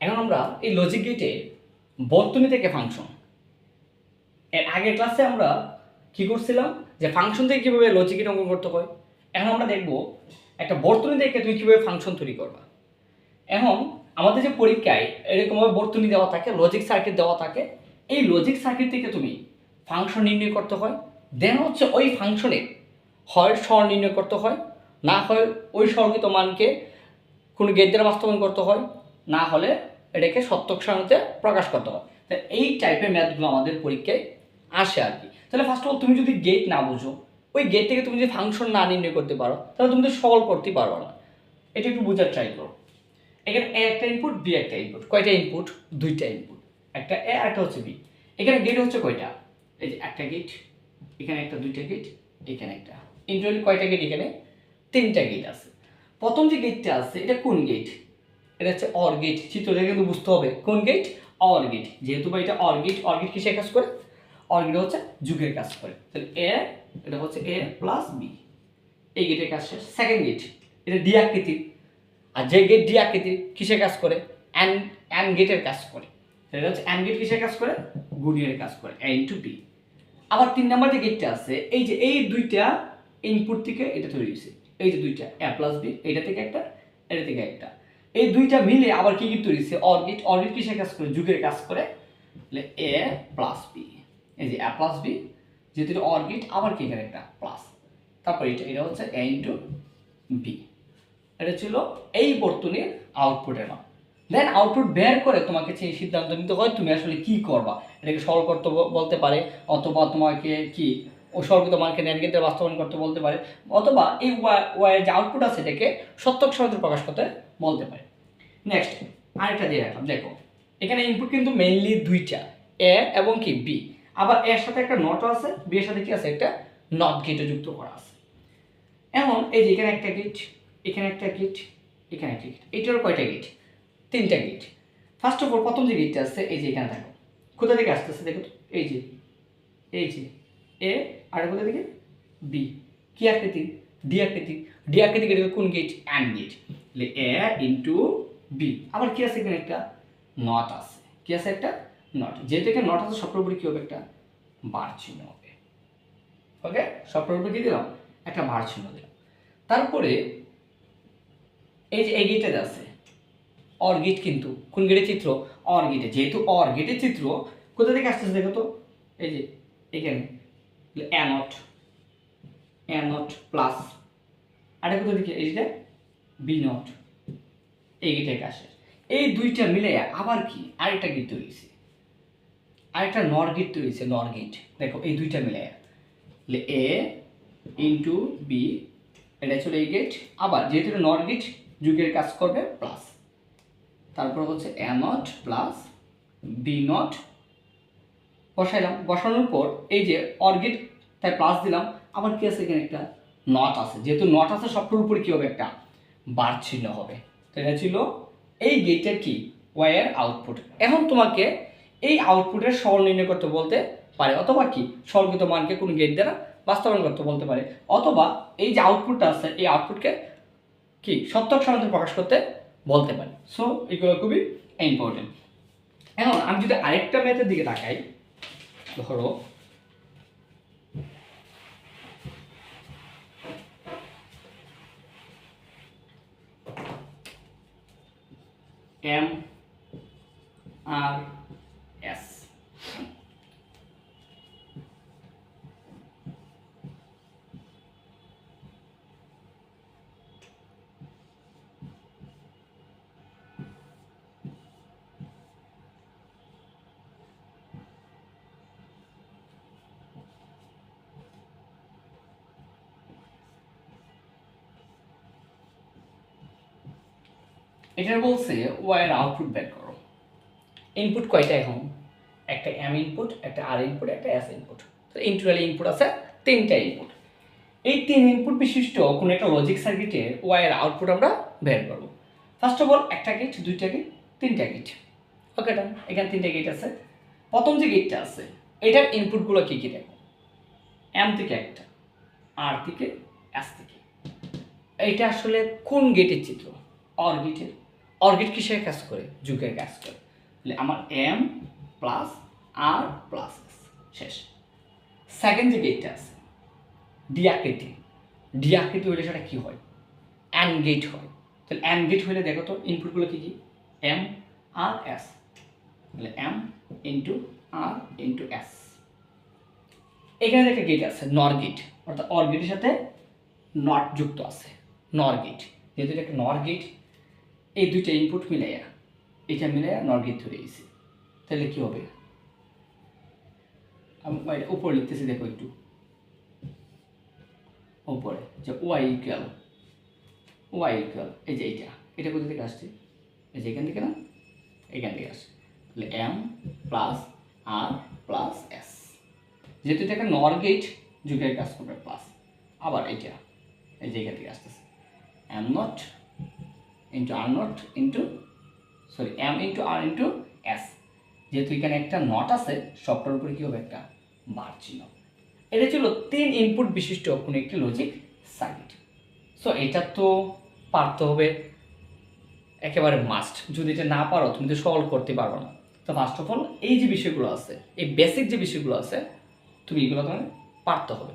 এখন আমরা এই লজিক গেটে বর্তনী থেকে ফাংশন এর আগের ক্লাসে আমরা কি করছিলাম? যে ফাংশন থেকে কীভাবে লজিক গেট অঙ্কন করতে হয়? এখন আমরা দেখব একটা বর্তনী থেকে তুমি কীভাবে ফাংশন তৈরি করবা। এখন আমাদের যে পরীক্ষায় এরকমভাবে বর্তনী দেওয়া থাকে লজিক সার্কিট দেওয়া থাকে, এই লজিক সার্কিট থেকে তুমি ফাংশন নির্ণয় করতে হয়। দেন হচ্ছে ওই ফাংশনে হয় স্বর নির্ণয় করতে হয়, না হয় ওই স্বর্গিত মানকে কোনো গেট দ্বারা বাস্তবায়ন করতে হয়। না হলে এটাকে সত্যক সারণীতে প্রকাশ করতে হয় তা এই টাইপের ম্যাথগুলো আমাদের পরীক্ষায় আসে আর কি। তাহলে ফার্স্ট অফ অল তুমি যদি গেট না বুঝো, ওই গেট থেকে তুমি যদি ফাংশন না নির্ণয় করতে পারো, তাহলে তুমি তো সলভ করতে পারবে না। এটা একটু বোঝার ট্রাই করো। এখানে এ একটা ইনপুট বি একটা ইনপুট কয়টা ইনপুট দুইটা ইনপুট একটা এ আর একটা হচ্ছে বি এখানে গেট হচ্ছে কয়টা? এই যে একটা গেট এখানে একটা, দুইটা গেট এখানে একটা। ইন্টারনালি কয়টা গেট এখানে? তিনটা গেট আছে। প্রথম যে গেটটা আছে, এটা কোন গেট এটা হচ্ছে অর গেট চিত্রটা কিন্তু বুঝতে হবে কোন গেট অর গেট যেহেতু বা এটা অর গেট অর গেট কিসের কাজ করে? অর গেট হচ্ছে যুগের কাজ করে। তাহলে এ এটা হচ্ছে এ প্লাস বি এই গেটের কাজ শেষ। সেকেন্ড গেট এটা ডি আকৃতির আর যে গেট ডি আকৃতির কিসের কাজ করে? অ্যান অ্যান গেটের কাজ করে। সেটা হচ্ছে অ্যান গেট কিসের কাজ করে? গুণিয়ের কাজ করে এ ইন্টু বি আবার তিন নাম্বার যে গেটটা আছে, এই যে এই দুইটা ইনপুট থেকে এটা তৈরি হয়েছে। এই যে দুইটা এ প্লাস বি এটা থেকে একটা, এটা থেকে একটা। এই দুইটা মিলে আবার কি কি তৈরি? হয়েছে অর্গিট অর্গিট কিসের কাজ করে? যুগের কাজ করে। A plus B. এই যে এ প্লাস বি, যেহেতু এটা অর্গিট, আবার কি এখানে একটা প্লাস? তারপর এটা এটা হচ্ছে এ ইন্টু বি। এটা ছিল এই বর্তনীর আউটপুটের মান। দেন আউটপুট বের করে তোমাকে সেই সিদ্ধান্ত নিতে হয়, তুমি আসলে কি করবা? এটাকে সরল করতে বলতে পারে, অথবা তোমাকে কি ও সর্বিত মানকে ন্যানগেটের বাস্তবায়ন করতে বলতে পারে, অথবা এই ওয়ার যে আউটপুট আছে, এটাকে সত্যক সমাজে প্রকাশ করতে বলতে পারে। নেক্সট আরেকটা দিয়ে রাখলাম, দেখো, এখানে ইনপুট কিন্তু মেইনলি দুইটা এ এবং কি বি আবার এর সাথে একটা নট আছে বি এর সাথে কি আছে? একটা নট গেটও যুক্ত করা আছে। এমন এই যে এখানে একটা গেট এখানে একটা গেট এখানে একটা গেট এইটারও কয়টা গেট তিনটা গেট ফার্স্ট অফ অল প্রথম যে গেটটা আছে, এই যে এখানে দেখো, কোথা থেকে আসতেছে দেখো এই যে এই যে এ আর কোথা থেকে? বি কি আকৃতি? ডি আকৃতি। ডি আকৃতি গেট কোন gate and gate A into B আবার কি আছে এখানে একটা? নট আছে। কি আছে একটা? নট এখানে নট আছে সবটার কি হবে একটা? বার চিহ্ন হবে। ওকে সবটার কি দিলাম? একটা বার চিহ্ন দিলাম। তারপরে এই যে এই গেটে আছে অর গেট কিন্তু, কোন গেটের চিত্র? অর গেটে যেহেতু অর গেটের চিত্র, কোথা থেকে আসতেছে দেখো তো? এই যে এখানে। অ্যানট অ্যানট প্লাস আর কোথা এই যে বি নট। এই গেটের কাছে এই দুইটা মিলে আবার কি? আরেকটা গেট তৈরি হয়েছে। আরেকটা নর গেট তৈরি হয়েছে, নর গেট। দেখো, এই দুইটা মিলে। এ ইন্টু বি এটা ছিল এই গেট। আবার যেহেতু এটা নর গেট, যুগের কাজ করবে প্লাস তারপর হচ্ছে A not plus B not বসাইলাম। বসানোর পর এই যে অর্গেট তাই প্লাস দিলাম। আবার কি আছে এখানে একটা? নট আছে। যেহেতু নট আছে, সবটার উপরে কী হবে একটা? বার হবে। তো এটা ছিল এই গেটের কি ওয়ার আউটপুট এখন তোমাকে এই আউটপুটের সরল নির্ণয় করতে বলতে পারে, অথবা কি? সরলকৃত মানকে কোনো গেট দ্বারা বাস্তবায়ন করতে বলতে পারে। অথবা এই যে আউটপুটটা আছে, এই আউটপুটকে কি? সত্যক সমাধান প্রকাশ করতে বলতে পারে। সো এগুলো খুবই ইম্পর্টেন্ট এখন আমি যদি আরেকটা ম্যাথের দিকে তাকাই, ধরো এম আর এস এটার বলছে ওয়ার আউটপুট বের করো। ইনপুট কয়টা এখন একটা এম ইনপুট একটা আর ইনপুট একটা এস ইনপুট তো ইন্টুরালি ইনপুট আছে তিনটা ইনপুট এই তিন ইনপুট বিশিষ্ট কোনো একটা লজিক সার্কিটের ওয়ার আউটপুট আমরা বের করব। ফার্স্ট অফ অল একটা গেট দুইটা গেট তিনটা গেট ওকে ডান এখানে তিনটা গেট আছে। প্রথম যে গেটটা আছে, এটার ইনপুটগুলো কী কী দেখো? এম থেকে একটা আর থেকে এস থেকে। এইটা আসলে কোন গেটের চিত্র? অর গেটের অর্গেট কিসের কাজ করে? যুগের কাজ করে। তাহলে আমার এম প্লাস আর প্লাস শেষ। সেকেন্ড যে গেটটা আছে ডি আকৃতি ডি হলে সেটা কী হয়? অ্যান গেট হয়। তাহলে অ্যান গেট হলে দেখো তো ইনপুটগুলো কী কী? এম আর এস তাহলে M into R into S এখানে একটা গেট আছে নর গেট অর্থাৎ অর গেটের সাথে নট যুক্ত আছে। নর গেট যেহেতু এটা একটা নর গেট এই দুইটা ইনপুট মিলাইয়া, এটা মিলাইয়া নর গেট ধরে গেছি। তাহলে কী হবে? আমি উপরে লিখতেছি দেখো একটু। উপরে, যে ওয়াই ইকুয়াল ওয়াই ইকুয়াল এই যে এইটা। এটা কোথা থেকে আসছে? এই যে এখান থেকে না? এখান থেকে আসছে। তাহলে M plus R plus S যেহেতু এটা একটা নর গেট যুগের কাজ করবে প্লাস আবার এইটা, এই যে এখান থেকে আসতেছে। M not into R not into sorry M into R into S যেহেতু এখানে একটা নট আছে, সবটার উপরে কী হবে? একটা বার চিহ্ন। এটা ছিল তিন ইনপুট বিশিষ্ট কোনো একটি লজিক সার্কিট সো এটা তো পারতে হবে। একেবারে মাস্ট যদি এটা না পারো, তুমি তো সলভ করতে পারবে না। তো ফার্স্ট অফ অল এই যে বিষয়গুলো আছে, এই বেসিক যে বিষয়গুলো আছে, তুমি এগুলো তোমার পারতে হবে।